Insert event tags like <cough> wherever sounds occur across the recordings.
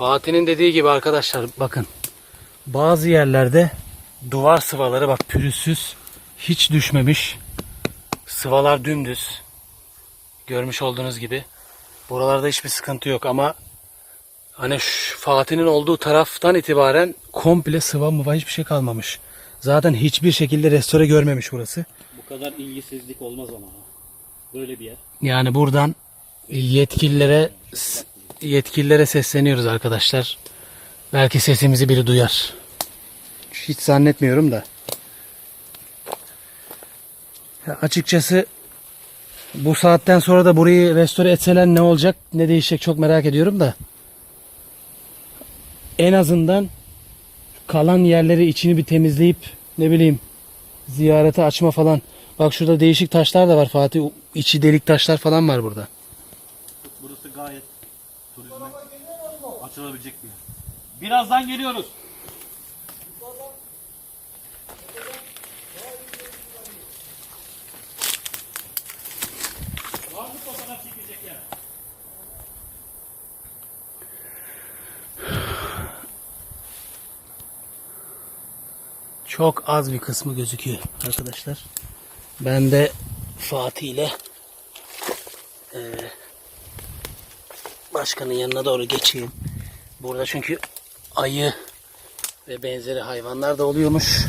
Fatih'in dediği gibi arkadaşlar bakın. Bazı yerlerde duvar sıvaları bak pürüzsüz. Hiç düşmemiş. Sıvalar dümdüz. Görmüş olduğunuz gibi. Buralarda hiçbir sıkıntı yok ama hani Fatih'in olduğu taraftan itibaren komple sıva mıva hiçbir şey kalmamış. Zaten hiçbir şekilde restore görmemiş burası. Bu kadar ilgisizlik olmaz ama. Böyle bir yer. Yani buradan yetkililere yetkililere sesleniyoruz arkadaşlar. Belki sesimizi biri duyar. Hiç zannetmiyorum da. Ya açıkçası bu saatten sonra da burayı restore etseler ne olacak, ne değişecek çok merak ediyorum da. En azından kalan yerleri içini bir temizleyip ne bileyim ziyarete açma falan. Bak şurada değişik taşlar da var Fatih. İçi delik taşlar falan var burada. Burası gayet açılabilecek yer. Birazdan geliyoruz. Çok az bir kısmı gözüküyor arkadaşlar. Ben de Fatih ile eee, başkanın yanına doğru geçeyim. Burada çünkü ayı ve benzeri hayvanlar da oluyormuş.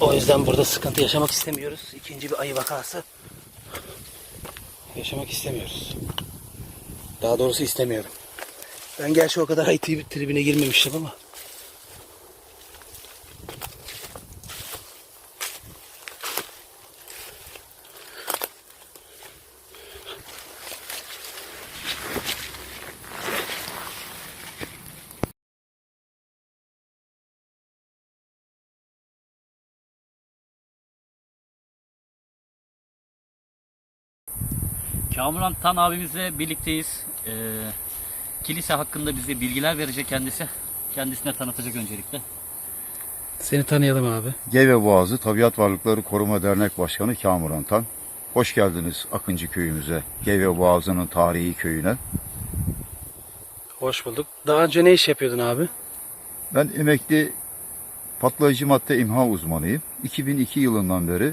O yüzden burada sıkıntı yaşamak istemiyoruz. İkinci bir ayı vakası yaşamak istemiyoruz. Daha doğrusu istemiyorum. Ben gerçi o kadar ayı tri- tribine girmemiştim ama Kamuran Tan abimizle birlikteyiz. Ee, kilise hakkında bize bilgiler verecek kendisi. Kendisine tanıtacak öncelikle. seni tanıyalım abi. Geyve Boğazı Tabiat Varlıkları Koruma Dernek Başkanı Kamuran Tan. Hoş geldiniz Akıncı köyümüze, Geyve Boğazı'nın tarihi köyüne. Hoş bulduk. Daha önce ne iş yapıyordun abi? Ben emekli patlayıcı madde imha uzmanıyım. 2002 yılından beri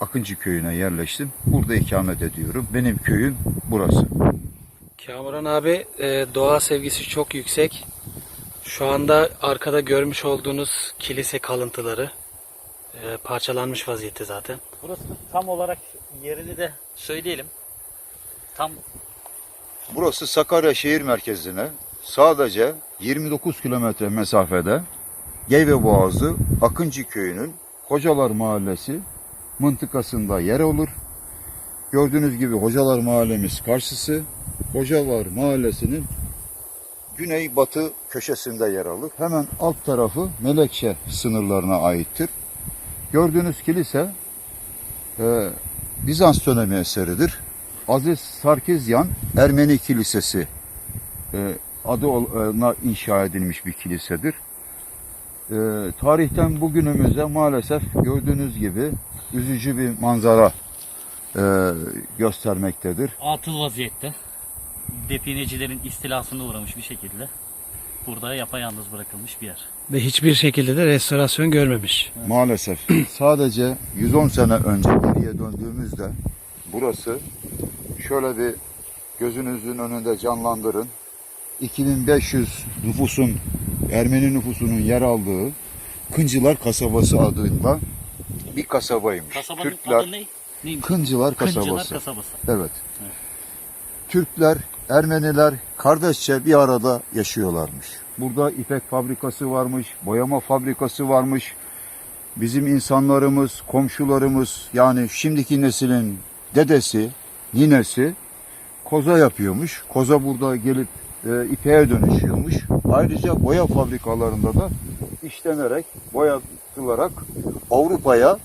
Akıncı köyüne yerleştim. Burada ikamet ediyorum. Benim köyüm burası. Kamuran abi e, doğa sevgisi çok yüksek. Şu anda arkada görmüş olduğunuz kilise kalıntıları e, parçalanmış vaziyette zaten. Burası tam olarak yerini de söyleyelim. Tam Burası Sakarya şehir merkezine sadece 29 kilometre mesafede Geyve Boğazı Akıncı köyünün Hocalar Mahallesi mıntıkasında yer olur. Gördüğünüz gibi Hocalar Mahallemiz karşısı. Hocalar Mahallesi'nin güney-batı köşesinde yer alır. Hemen alt tarafı Melekşe sınırlarına aittir. Gördüğünüz kilise e, Bizans dönemi eseridir. Aziz Sarkizyan Ermeni Kilisesi e, adına inşa edilmiş bir kilisedir. E, tarihten bugünümüze maalesef gördüğünüz gibi üzücü bir manzara e, göstermektedir. atıl vaziyette. Definecilerin istilasına uğramış bir şekilde. Burada yapayalnız bırakılmış bir yer. Ve hiçbir şekilde de restorasyon görmemiş. Maalesef <clears throat> sadece 110 sene önce geriye döndüğümüzde burası şöyle bir gözünüzün önünde canlandırın. 2500 nüfusun Ermeni nüfusunun yer aldığı Kıncılar kasabası adında bir kasabaymış. Kasabanın Türkler adı ne? Neymiş? Kıncılar kasabası. Kıncılar kasabası. Evet. Türkler, Ermeniler kardeşçe bir arada yaşıyorlarmış. Burada ipek fabrikası varmış, boyama fabrikası varmış. Bizim insanlarımız, komşularımız yani şimdiki neslin dedesi, ninesi koza yapıyormuş. Koza burada gelip e, ipeğe dönüşüyormuş. Ayrıca boya fabrikalarında da işlenerek, boyatılarak Avrupa'ya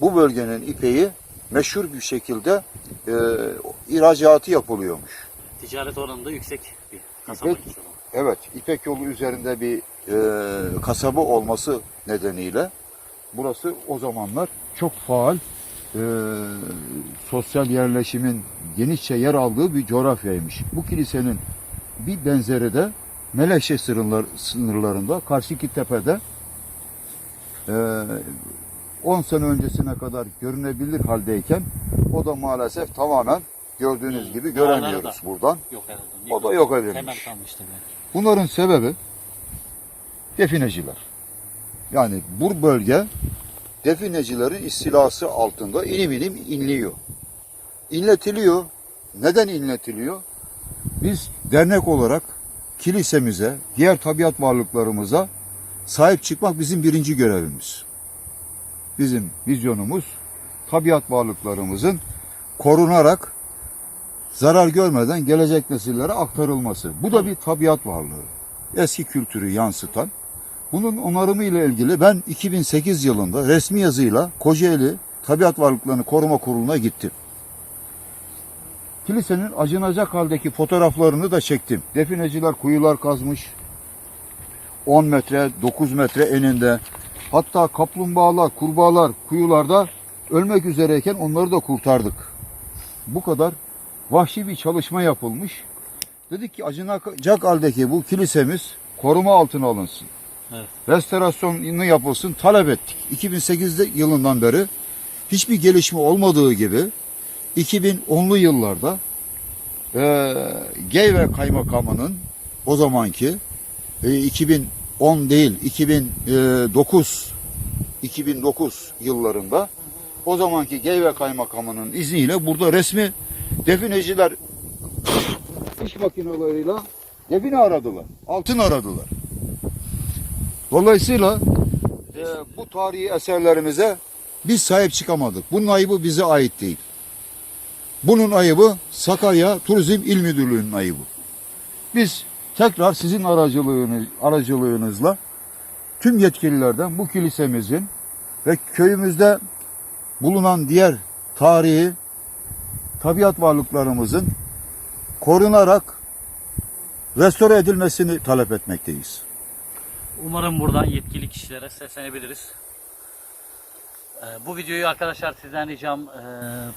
bu bölgenin ipeği meşhur bir şekilde e, ihracatı yapılıyormuş. Ticaret oranında yüksek bir kasaba. İpek, evet, İpek yolu üzerinde bir e, kasaba olması nedeniyle burası o zamanlar çok faal e, sosyal yerleşimin genişçe yer aldığı bir coğrafyaymış. Bu kilisenin bir benzeri de Meleşe sınırlar, sınırlarında karşıki tepede 10 sene öncesine kadar görünebilir haldeyken o da maalesef tamamen gördüğünüz gibi göremiyoruz buradan. Yok. O da yok edilmiş. Hemen kalmıştı belki. Bunların sebebi defineciler. Yani bu bölge definecilerin istilası altında inim inim inliyor. İnletiliyor. Neden inletiliyor? Biz dernek olarak kilisemize, diğer tabiat varlıklarımıza sahip çıkmak bizim birinci görevimiz. Bizim vizyonumuz tabiat varlıklarımızın korunarak zarar görmeden gelecek nesillere aktarılması. Bu da bir tabiat varlığı. Eski kültürü yansıtan. Bunun onarımı ile ilgili ben 2008 yılında resmi yazıyla Kocaeli Tabiat Varlıklarını Koruma Kurulu'na gittim. Kilisenin acınacak haldeki fotoğraflarını da çektim. Defineciler kuyular kazmış. 10 metre, 9 metre eninde. Hatta kaplumbağalar, kurbağalar kuyularda ölmek üzereyken onları da kurtardık. Bu kadar vahşi bir çalışma yapılmış. Dedik ki acınacak haldeki bu kilisemiz koruma altına alınsın. Evet. Restorasyonu yapılsın talep ettik. 2008'de yılından beri hiçbir gelişme olmadığı gibi 2010'lu yıllarda eee Geyve Kaymakamı'nın o zamanki e, 2010 değil 2009 2009 yıllarında o zamanki Geyve Kaymakamı'nın izniyle burada resmi defineciler <coughs> iş makineleriyle define aradılar. Altın aradılar. Dolayısıyla e, bu tarihi eserlerimize biz sahip çıkamadık. Bunun ayıbı bize ait değil. Bunun ayıbı Sakarya Turizm İl Müdürlüğü'nün ayıbı. Biz tekrar sizin aracılığınız, aracılığınızla tüm yetkililerden bu kilisemizin ve köyümüzde bulunan diğer tarihi tabiat varlıklarımızın korunarak restore edilmesini talep etmekteyiz. Umarım buradan yetkili kişilere seslenebiliriz. Ee, bu videoyu arkadaşlar sizden ricam e,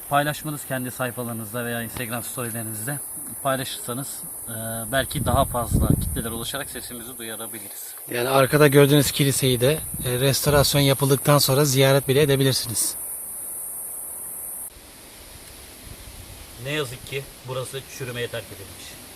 paylaşmanız kendi sayfalarınızda veya Instagram storylerinizde paylaşırsanız e, belki daha fazla kitlelere ulaşarak sesimizi duyurabiliriz. Yani arkada gördüğünüz kiliseyi de e, restorasyon yapıldıktan sonra ziyaret bile edebilirsiniz. Ne yazık ki burası çürümeye terk edilmiş.